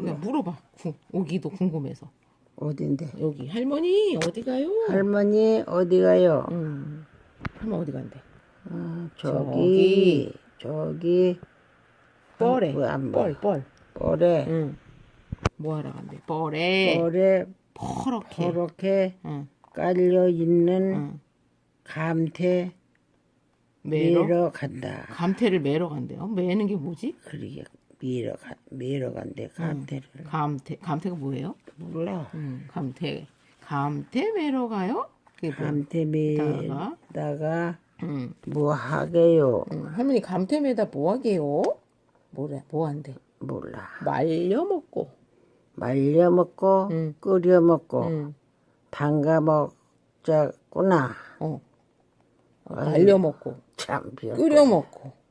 그냥 물어봐. 구- 오기도 궁금해서. 어딘데? 여기 할머니 어디 가요? 할머니 어디 가요? 음. 할머니 어디 간대? 아, 저기 저기 뻘에. 왜안 봐? 뻘, 뻘. 뻘에 응. 뭐 하러 간대? 뻘에. 뻘에 퍼렇게. 저렇게 응. 깔려 있는 응. 감태 매러? 매러 간다. 감태를 매러 간대요. 매는 게 뭐지? 그러게 매러 가 매러 간대 감태를 감태. 감태가 뭐예요? 몰라. 음, 감태. 감태 매러 가요? 그게 뭐? 감태 다가? 매다가 음. 뭐 하게요? 음, 할머니 감태 매다 뭐 하게요? 뭐래? 뭐 한대? 몰라. 말려 먹고. 말려 먹고 응. 끓여 먹고 음. 담가 먹자꾸나. 어. 어, 말려 먹고. 참. 끓여 먹고.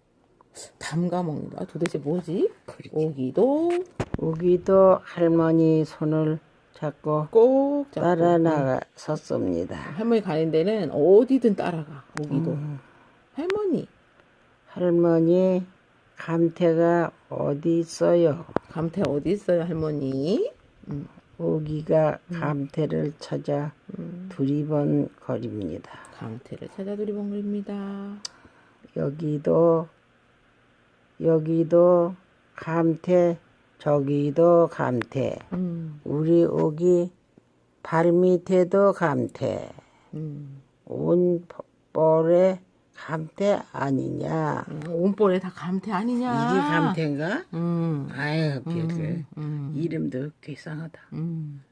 담가 먹는다. 도대체 뭐지? 오기도 우기도 할머니 손을 잡고 꼭 잡고. 따라 나갔었습니다. 할머니 가는 데는 어디든 따라가. 오기도. 음. 할머니. 할머니 감태가 어디 있어요? 감태 어디 있어요, 할머니? 음. 우기가 감태를 찾아 두리번 거립니다. 감태를 찾아 두리번거립니다. 여기도 여기도 감태 저기도 감태 음. 우리 우기 발밑에도 감태 음. 온 뻘에 감태 아니냐 음, 온볼에 다 감태 아니냐? 이게 감태인가? 음. 아유 별게 음. 이름도 이상하다 음.